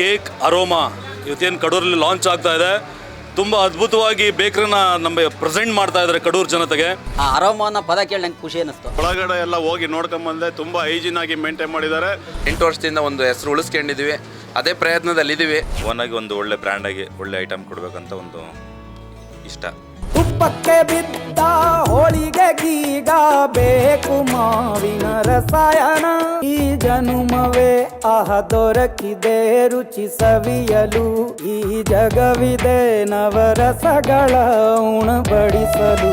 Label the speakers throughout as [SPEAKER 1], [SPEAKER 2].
[SPEAKER 1] Cake aroma ಇವತ್ತೇನು ಕಡೂರಲ್ಲಿ launch ಆಗ್ತಾ ಇದೆ. ತುಂಬ ಅದ್ಭುತವಾಗಿ ಬೇಕರಿನ ನಮಗೆ ಪ್ರೆಸೆಂಟ್ ಮಾಡ್ತಾ ಇದ್ದಾರೆ ಕಡೂರು ಜನತೆಗೆ.
[SPEAKER 2] ಆ ಪದ ಕೇಳಿ ನಂಗೆ ಖುಷಿ ಅನ್ನಿಸ್ತು.
[SPEAKER 1] ಒಳಗಡೆ ಎಲ್ಲ ಹೋಗಿ ನೋಡ್ಕೊಂಬಂದೆ ತುಂಬ ಹೈಜಿನ್ ಆಗಿ ಮೇಂಟೈನ್ ಮಾಡಿದ್ದಾರೆ.
[SPEAKER 3] ಎಂಟು ವರ್ಷದಿಂದ ಒಂದು ಹೆಸರು ಉಳಿಸ್ಕೊಂಡಿದ್ದೀವಿ ಅದೇ ಪ್ರಯತ್ನದಲ್ಲಿದ್ದೀವಿ
[SPEAKER 1] ಓನಾಗಿ ಒಂದು ಒಳ್ಳೆ ಬ್ರ್ಯಾಂಡಾಗಿ ಒಳ್ಳೆ ಐಟಮ್ ಕೊಡಬೇಕಂತ ಒಂದು ಇಷ್ಟ.
[SPEAKER 4] ತುಪ್ಪಕ್ಕೆ ಬಿದ್ದ ಹೋಳಿಗೆ ಗೀಗ ಬೇಕು ಮಾವಿನ ರಸಾಯನ. ಈ ಜನುಮವೇ ಆಹ ದೊರಕಿದೆ, ರುಚಿ ಸವಿಯಲು. ಈ ಜಗವಿದೆ ನವರಸಗಳ ಉಣಬಡಿಸಲು.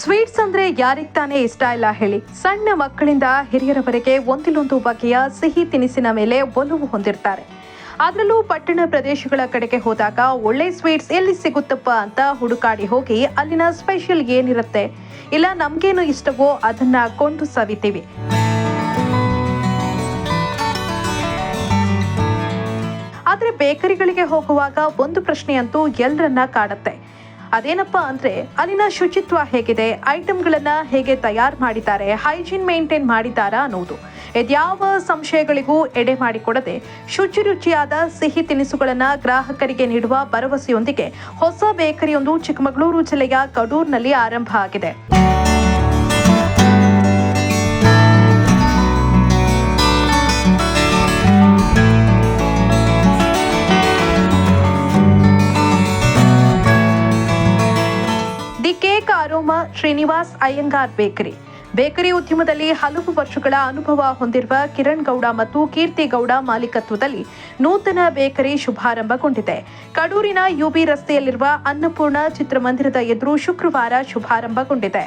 [SPEAKER 5] ಸ್ವೀಟ್ಸ್ ಅಂದ್ರೆ ಯಾರಿಗ್ ತಾನೇ ಇಷ್ಟ ಇಲ್ಲ ಹೇಳಿ. ಸಣ್ಣ ಮಕ್ಕಳಿಂದ ಹಿರಿಯರವರೆಗೆ ಒಂದಿಲ್ಲೊಂದು ಬಗೆಯ ಸಿಹಿ ತಿನಿಸಿನ ಮೇಲೆ ಒಲವು ಹೊಂದಿರ್ತಾರೆ. ಅದರಲ್ಲೂ ಪಟ್ಟಣ ಪ್ರದೇಶಗಳ ಕಡೆಗೆ ಹೋದಾಗ ಒಳ್ಳೆ ಸ್ವೀಟ್ಸ್ ಎಲ್ಲಿ ಸಿಗುತ್ತಪ್ಪ ಅಂತ ಹುಡುಕಾಡಿ ಹೋಗಿ ಅಲ್ಲಿನ ಸ್ಪೆಷಲ್ ಏನಿರುತ್ತೆ? ಇಲ್ಲ ನಮ್ಗೇನು ಇಷ್ಟವೋ ಅದನ್ನ ಕೊಂಡು ಸವಿತೀವಿ. ಆದ್ರೆ ಬೇಕರಿಗಳಿಗೆ ಹೋಗುವಾಗ ಒಂದು ಪ್ರಶ್ನೆ ಅಂತೂ ಎಲ್ಲರನ್ನ ಕಾಡತ್ತೆ. ಅದೇನಪ್ಪ ಅಂದ್ರೆ ಅಲ್ಲಿನ ಶುಚಿತ್ವ ಹೇಗಿದೆ? ಐಟಮ್ಗಳನ್ನ ಹೇಗೆ ತಯಾರು ಮಾಡಿದ್ದಾರೆ? ಹೈಜೀನ್ ಮೇಂಟೈನ್ ಮಾಡಿದ್ದಾರಾ ಅನ್ನೋದು. ಇದ್ಯಾವ ಸಂಶಯಗಳಿಗೂ ಎಡೆ ಮಾಡಿಕೊಡದೆ ಶುಚಿ ರುಚಿಯಾದ ಸಿಹಿ ತಿನಿಸುಗಳನ್ನ ಗ್ರಾಹಕರಿಗೆ ನೀಡುವ ಭರವಸೆಯೊಂದಿಗೆ ಹೊಸ ಬೇಕರಿಯೊಂದು ಚಿಕ್ಕಮಗಳೂರು ಜಿಲ್ಲೆಯ ಕಡೂರ್ನಲ್ಲಿ ಆರಂಭ ಆಗಿದೆ. The cake Srinivas Iyengar bakery. Bakery ಉದ್ಯಮದಲ್ಲಿ ಹಲವು ವರ್ಷಗಳ ಅನುಭವ ಹೊಂದಿರುವ ಕಿರಣ್ ಗೌಡ ಮತ್ತು ಕೀರ್ತಿ ಗೌಡ ಮಾಲೀಕತ್ವದಲ್ಲಿ ನೂತನ ಬೇಕರಿ ಶುಭಾರಂಭಗೊಂಡಿದೆ. ಕಡೂರಿನ ಯುಬಿ ರಸ್ತೆಯಲ್ಲಿರುವ ಅನ್ನಪೂರ್ಣ ಚಿತ್ರಮಂದಿರದ ಎದುರು ಶುಕ್ರವಾರ ಶುಭಾರಂಭಗೊಂಡಿದೆ.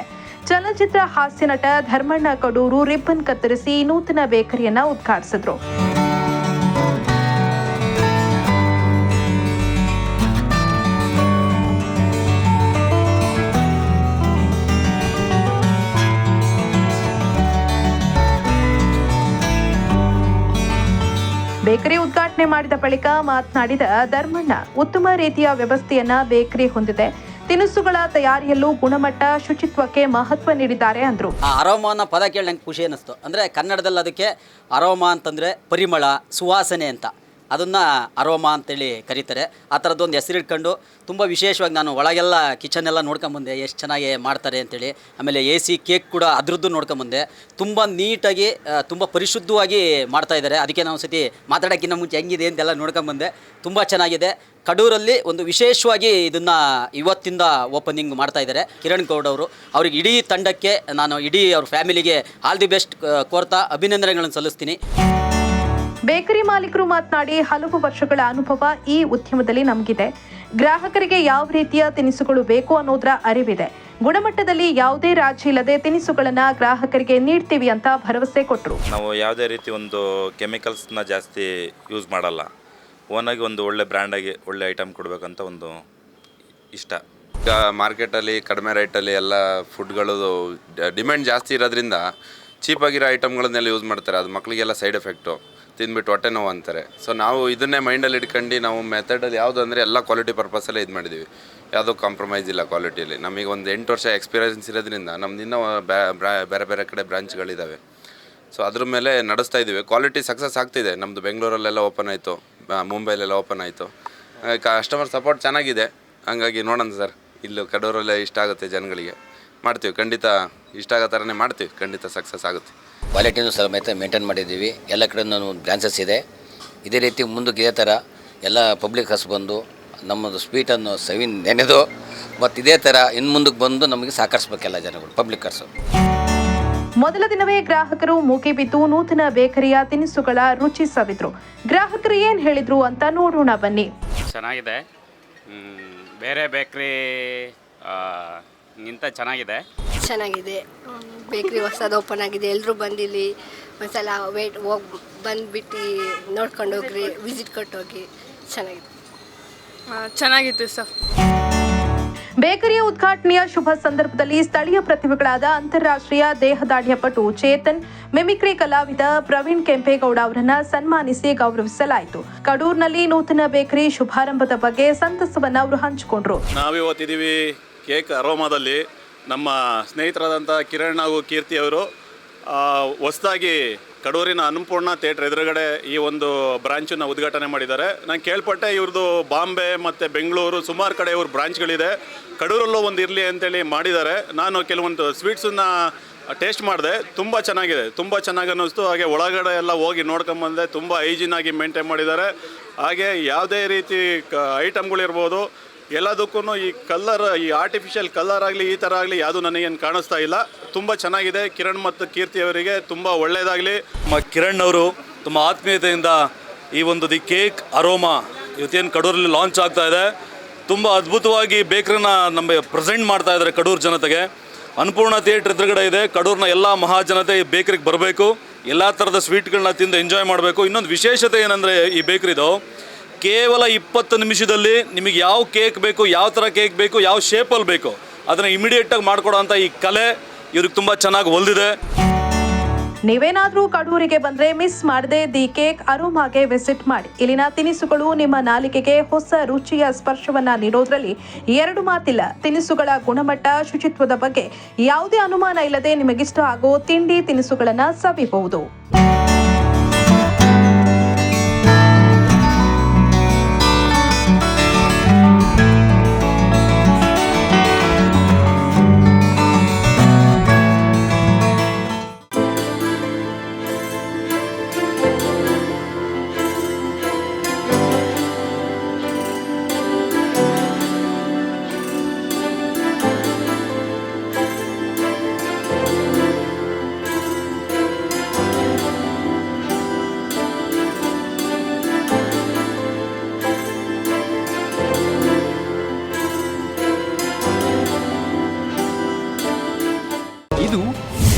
[SPEAKER 5] ಚಲನಚಿತ್ರ ಹಾಸ್ಯ ನಟ ಧರ್ಮಣ್ಣ ಕಡೂರು ರಿಬ್ಬನ್ ಕತ್ತರಿಸಿ ನೂತನ ಬೇಕರಿಯನ್ನ ಉದ್ಘಾಟಿಸಿದ್ರು. ಉದ್ಘಾಟನೆ ಮಾಡಿದ ಬಳಿಕ ಮಾತನಾಡಿದ ಧರ್ಮಣ್ಣ, ಉತ್ತಮ ರೀತಿಯ ವ್ಯವಸ್ಥೆಯನ್ನ ಬೇಕರಿ ಹೊಂದಿದೆ. ತಿನಿಸುಗಳ ತಯಾರಿಯಲ್ಲೂ ಗುಣಮಟ್ಟ ಶುಚಿತ್ವಕ್ಕೆ ಮಹತ್ವ ನೀಡಿದ್ದಾರೆ ಅಂದ್ರು.
[SPEAKER 2] ಅರೋಮ ಅನ್ನೋ ಪದ ಕೇಳಿ ನಂಗೆ ಖುಷಿ ಅನ್ನಿಸ್ತು. ಅಂದ್ರೆ ಕನ್ನಡದಲ್ಲಿ ಅದಕ್ಕೆ ಅರೋಮ ಅಂತಂದ್ರೆ ಪರಿಮಳ, ಸುವಾಸನೆ ಅಂತ. ಅದನ್ನು ಅರೋಮ ಅಂತೇಳಿ ಕರೀತಾರೆ. ಆ ಥರದ್ದೊಂದು ಹೆಸರಿಟ್ಕೊಂಡು ತುಂಬ ವಿಶೇಷವಾಗಿ ನಾನು ಒಳಗೆಲ್ಲ ಕಿಚನ್ ಎಲ್ಲ ನೋಡ್ಕೊಂಬಂದೆ ಎಷ್ಟು ಚೆನ್ನಾಗಿ ಮಾಡ್ತಾರೆ ಅಂತೇಳಿ. ಆಮೇಲೆ ಎ ಸಿ ಕೇಕ್ ಕೂಡ ಅದರದ್ದು ನೋಡ್ಕೊಂಬಂದೆ ತುಂಬ ನೀಟಾಗಿ ತುಂಬ ಪರಿಶುದ್ಧವಾಗಿ ಮಾಡ್ತಾ ಇದ್ದಾರೆ. ಅದಕ್ಕೆ ನಾವು ಸತಿ ಮಾತಾಡೋಕ್ಕಿಂತ ಮುಂಚೆ ಹೆಂಗಿದೆ ಅಂತೆಲ್ಲ ನೋಡ್ಕೊಂಬಂದೆ ತುಂಬ ಚೆನ್ನಾಗಿದೆ. ಕಡೂರಲ್ಲಿ ಒಂದು ವಿಶೇಷವಾಗಿ ಇದನ್ನು ಇವತ್ತಿಂದ ಓಪನಿಂಗ್ ಮಾಡ್ತಾ ಇದ್ದಾರೆ ಕಿರಣ್ ಗೌಡ್ ಅವರು. ಅವ್ರಿಗೆ ಇಡೀ ತಂಡಕ್ಕೆ ನಾನು ಇಡೀ ಅವ್ರ ಫ್ಯಾಮಿಲಿಗೆ ಆಲ್ ದಿ ಬೆಸ್ಟ್ ಕೋರ್ತಾ ಅಭಿನಂದನೆಗಳನ್ನು ಸಲ್ಲಿಸ್ತೀನಿ.
[SPEAKER 5] ಬೇಕರಿ ಮಾಲೀಕರು ಮಾತನಾಡಿ ಹಲವು ವರ್ಷಗಳ ಅನುಭವ ಈ ಉದ್ಯಮದಲ್ಲಿ ನಮಗಿದೆ. ಗ್ರಾಹಕರಿಗೆ ಯಾವ ರೀತಿಯ ತಿನಿಸುಗಳು ಬೇಕು ಅನ್ನೋದರ ಅರಿವಿದೆ. ಗುಣಮಟ್ಟದಲ್ಲಿ ಯಾವುದೇ ರಾಜಿ ಇಲ್ಲದೆ ತಿನಿಸುಗಳನ್ನ ಗ್ರಾಹಕರಿಗೆ ನೀಡ್ತೀವಿ ಅಂತ ಭರವಸೆ ಕೊಟ್ಟರು
[SPEAKER 1] ನಾವು ಯಾವುದೇ ರೀತಿ ಒಂದು ಕೆಮಿಕಲ್ಸ್ನ ಜಾಸ್ತಿ ಯೂಸ್ ಮಾಡಲ್ಲ. ಓನಾಗಿ ಒಂದು ಒಳ್ಳೆ ಬ್ರ್ಯಾಂಡಾಗಿ ಒಳ್ಳೆ ಐಟಮ್ ಕೊಡಬೇಕಂತ ಒಂದು ಇಷ್ಟ.
[SPEAKER 3] ಈಗ ಮಾರ್ಕೆಟಲ್ಲಿ ಕಡಿಮೆ ರೇಟಲ್ಲಿ ಎಲ್ಲ ಫುಡ್ಗಳು ಡಿಮ್ಯಾಂಡ್ ಜಾಸ್ತಿ ಇರೋದ್ರಿಂದ ಚೀಪಾಗಿರೋ ಐಟಮ್ಗಳನ್ನೆಲ್ಲ ಯೂಸ್ ಮಾಡ್ತಾರೆ. ಅದು ಮಕ್ಕಳಿಗೆಲ್ಲ ಸೈಡ್ ಎಫೆಕ್ಟು. ತಿಂದ್ಬಿಟ್ಟು ಹೊಟ್ಟೆ ನೋವು ಅಂತಾರೆ. ಸೊ ನಾವು ಇದನ್ನೇ ಮೈಂಡಲ್ಲಿ ಇಟ್ಕೊಂಡು ನಾವು ಮೆಥಡಲ್ಲಿ ಯಾವುದು ಅಂದರೆ ಎಲ್ಲ ಕ್ವಾಲಿಟಿ ಪರ್ಪಸಲ್ಲೇ ಇದು ಮಾಡಿದ್ದೀವಿ ಯಾವುದೂ ಕಾಂಪ್ರಮೈಸ್ ಇಲ್ಲ ಕ್ವಾಲಿಟಿಯಲ್ಲಿ ನಮಗೆ ಒಂದು ಎಂಟು ವರ್ಷ ಎಕ್ಸ್ಪೀರಿಯನ್ಸ್ ಇರೋದ್ರಿಂದ ನಮ್ದು ಇನ್ನೂ ಬ್ರಾ- ಬೇರೆ ಕಡೆ ಬ್ರಾಂಚ್ಗಳಿದ್ದಾವೆ ಸೊ ಅದ್ರ ಮೇಲೆ ನಡೆಸ್ತಾ ಇದ್ದೀವಿ. ಕ್ವಾಲಿಟಿ ಸಕ್ಸಸ್ ಆಗ್ತಿದೆ. ನಮ್ಮದು ಬೆಂಗಳೂರಲ್ಲೆಲ್ಲ ಓಪನ್ ಆಯಿತು. ಮುಂಬೈಲೆಲ್ಲ ಓಪನ್ ಆಯಿತು. ಕಸ್ಟಮರ್ ಸಪೋರ್ಟ್ ಚೆನ್ನಾಗಿದೆ. ಹಂಗಾಗಿ ನೋಡೋಣ ಸರ್. ಇಲ್ಲೂ ಕಡೂರಲ್ಲೇ ಇಷ್ಟ ಆಗುತ್ತೆ ಜನಗಳಿಗೆ. ಮಾಡ್ತೀವಿ. ಖಂಡಿತ ಇಷ್ಟ ಆಗೋ ಥರನೇ ಮಾಡ್ತೀವಿ. ಖಂಡಿತ ಸಕ್ಸಸ್ ಆಗುತ್ತೆ.
[SPEAKER 6] ಕ್ವಾಲಿಟಿನೂ ಸಮೇತ ಮೇಂಟೈನ್ ಮಾಡಿದ್ದೀವಿ. ಎಲ್ಲ ಕಡೆ ಬ್ರಾಂಚಸ್ ಇದೆ. ಇದೇ ರೀತಿ ಮುಂದಕ್ಕೆ ಇದೇ ಥರ ಎಲ್ಲ ಪಬ್ಲಿಕ್ ಹಸ್ ಬಂದು ನಮ್ಮದು ಸ್ವೀಟನ್ನು ಸವಿ ನೆನೆದು ಮತ್ತು ಇದೇ ಥರ ಇನ್ನು ಮುಂದಕ್ಕೆ ಬಂದು ನಮಗೆ ಸಹಕರಿಸ್ಬೇಕೆಲ್ಲ ಜನಗಳು ಪಬ್ಲಿಕ್ ಪಬ್ಲಿಕರ್ಸು
[SPEAKER 5] ಮೊದಲ ದಿನವೇ ಗ್ರಾಹಕರು ಮೂಕೆ ಬಿದ್ದು ನೂತನ ಬೇಕರಿಯ ತಿನಿಸುಗಳ ರುಚಿ ಸವಿದ್ರು. ಗ್ರಾಹಕರು ಏನ್ ಹೇಳಿದ್ರು ಅಂತ ನೋಡೋಣ ಬನ್ನಿ.
[SPEAKER 7] ಚೆನ್ನಾಗಿದೆ. ಬೇರೆ ಬೇಕರಿ ಗಿಂತ ಚೆನ್ನಾಗಿದೆ.
[SPEAKER 8] ಚೆನ್ನಾಗಿದೆ. ಬೇಕ್ರಿ ಹೊಸದು ಓಪನ್ ಆಗಿದೆ. ಎಲ್ಲರೂ ಬಂದಿಲ್ಲಿ. ಒಂದ್ಸಲ ವೇಟ್ ಹೋಗಿ ಬಂದುಬಿಟ್ಟು ನೋಡ್ಕೊಂಡು ಹೋಗ್ರಿ. ವಿಸಿಟ್ ಕೊಟ್ಟು ಹೋಗಿ ಚೆನ್ನಾಗಿದೆ
[SPEAKER 9] ಚೆನ್ನಾಗಿತ್ತು ಸರ್.
[SPEAKER 5] ಬೇಕರಿಯ ಉದ್ಘಾಟನೆಯ ಶುಭ ಸಂದರ್ಭದಲ್ಲಿ ಸ್ಥಳೀಯ ಪ್ರತಿಭೆಗಳಾದ ಅಂತಾರಾಷ್ಟ್ರೀಯ ದೇಹದಾಢ್ಯ ಪಟು ಚೇತನ್ ಮಿಮಿಕ್ರಿ ಕಲಾವಿದ ಪ್ರವೀಣ್ ಕೆಂಪೇಗೌಡ ಅವರನ್ನ ಸನ್ಮಾನಿಸಿ ಗೌರವಿಸಲಾಯಿತು. ಕಡೂರ್ನಲ್ಲಿ ನೂತನ ಬೇಕರಿ ಶುಭಾರಂಭದ ಬಗ್ಗೆ ಸಂತಸವನ್ನ ಅವರು ಹಂಚಿಕೊಂಡ್ರು.
[SPEAKER 1] ನಾವಿವತ್ತಿದ್ದೀವಿ ಕೇಕ್ ಅರೋಮಾದಲ್ಲಿ. ನಮ್ಮ ಸ್ನೇಹಿತರಾದಂಥ ಕಿರಣ್ ಹಾಗೂ ಕೀರ್ತಿ ಅವರು ಹೊಸದಾಗಿ
[SPEAKER 10] ಕಡೂರಿನ ಅನ್ನಪೂರ್ಣ ಥಿಯೇಟ್ರ್ ಎದುರುಗಡೆ ಈ ಒಂದು ಬ್ರಾಂಚನ್ನು ಉದ್ಘಾಟನೆ ಮಾಡಿದ್ದಾರೆ. ನಾನು ಕೇಳ್ಪಟ್ಟೆ ಇವ್ರದ್ದು ಬಾಂಬೆ ಮತ್ತು ಬೆಂಗಳೂರು ಸುಮಾರು ಕಡೆ ಇವ್ರ ಬ್ರಾಂಚ್ಗಳಿದೆ. ಕಡೂರಲ್ಲೂ ಒಂದು ಇರಲಿ ಅಂತೇಳಿ ಮಾಡಿದ್ದಾರೆ. ನಾನು ಕೆಲವೊಂದು ಸ್ವೀಟ್ಸನ್ನು ಟೇಸ್ಟ್ ಮಾಡಿದೆ. ತುಂಬ ಚೆನ್ನಾಗಿದೆ. ತುಂಬ ಚೆನ್ನಾಗಿ ಅನ್ನಿಸ್ತು. ಹಾಗೆ ಒಳಗಡೆ ಎಲ್ಲ ಹೋಗಿ ನೋಡ್ಕೊಂಬಂದೆ ತುಂಬ ಹೈಜಿನಾಗಿ ಮೇಂಟೈನ್ ಮಾಡಿದ್ದಾರೆ. ಹಾಗೆ ಯಾವುದೇ ರೀತಿ ಕ, ಐಟಮ್ಗಳಿರ್ಬೋದು ಎಲ್ಲದಕ್ಕೂ ಈ ಕಲ್ಲರ್, ಈ ಆರ್ಟಿಫಿಷಿಯಲ್ ಕಲ್ಲರ್ ಆಗಲಿ, ಈ ಥರ ಆಗಲಿ ಯಾವುದು ನನಗೇನು ಕಾಣಿಸ್ತಾ ಇಲ್ಲ. ತುಂಬ ಚೆನ್ನಾಗಿದೆ. ಕಿರಣ್ ಮತ್ತು ಕೀರ್ತಿ ಅವರಿಗೆ ತುಂಬ ಒಳ್ಳೆಯದಾಗಲಿ
[SPEAKER 11] ನಮ್ಮ ಕಿರಣ್ ಅವರು ತುಂಬ ಆತ್ಮೀಯತೆಯಿಂದ ಈ ಒಂದು ದಿ ಕೇಕ್ ಅರೋಮಾ ಇವತ್ತೇನು ಕಡೂರಲ್ಲಿ ಲಾಂಚ್ ಆಗ್ತಾ ಇದೆ. ತುಂಬ ಅದ್ಭುತವಾಗಿ ಬೇಕ್ರಿನ ನಮ್ಮ ಪ್ರೆಸೆಂಟ್ ಮಾಡ್ತಾ ಇದ್ದಾರೆ ಕಡೂರು ಜನತೆಗೆ. ಅನ್ನಪೂರ್ಣ ಥಿಯೇಟ್ರ್ ಎದುರುಗಡೆ ಇದೆ. ಕಡೂರಿನ ಎಲ್ಲ ಮಹಾಜನತೆ ಈ ಬೇಕ್ರಿಗೆ ಬರಬೇಕು. ಎಲ್ಲ ಥರದ ಸ್ವೀಟ್ಗಳನ್ನ ತಿಂದು ಎಂಜಾಯ್ ಮಾಡಬೇಕು. ಇನ್ನೊಂದು ವಿಶೇಷತೆ ಏನಂದರೆ ಈ ಬೇಕ್ರಿದು ಕೇವಲ ಇಪ್ಪತ್ತು ನಿಮಿಷದಲ್ಲಿ ನಿಮಗೆ ಯಾವ ಕೇಕ್ ಬೇಕು, ಯಾವ ಥರ ಕೇಕ್ ಬೇಕು, ಯಾವ ಶೇಪಲ್ಲಿ ಬೇಕು ಅದನ್ನು ಇಮಿಡಿಯೇಟಾಗಿ ಮಾಡಿಕೊಡೋ ಅಂಥ ಈ ಕಲೆ ಇವ್ರಿಗೆ ತುಂಬ ಚೆನ್ನಾಗಿ ಹೊಲಿದಿದೆ.
[SPEAKER 5] ನೀವೇನಾದರೂ ಕಡೂರಿಗೆ ಬಂದ್ರೆ ಮಿಸ್ ಮಾಡದೆ ದಿ ಕೇಕ್ ಅರೋಮಾಗೆ ವಿಸಿಟ್ ಮಾಡಿ. ಇಲ್ಲಿನ ತಿನಿಸುಗಳು ನಿಮ್ಮ ನಾಲಿಗೆಗೆ ಹೊಸ ರುಚಿಯ ಸ್ಪರ್ಶವನ್ನ ನೀಡೋದ್ರಲ್ಲಿ ಎರಡು ಮಾತಿಲ್ಲ. ತಿನಿಸುಗಳ ಗುಣಮಟ್ಟ, ಶುಚಿತ್ವದ ಬಗ್ಗೆ ಯಾವುದೇ ಅನುಮಾನ ಇಲ್ಲದೆ ನಿಮಗಿಷ್ಟ ಆಗೋ ತಿಂಡಿ ತಿನಿಸುಗಳನ್ನು ಸವಿಬಹುದು.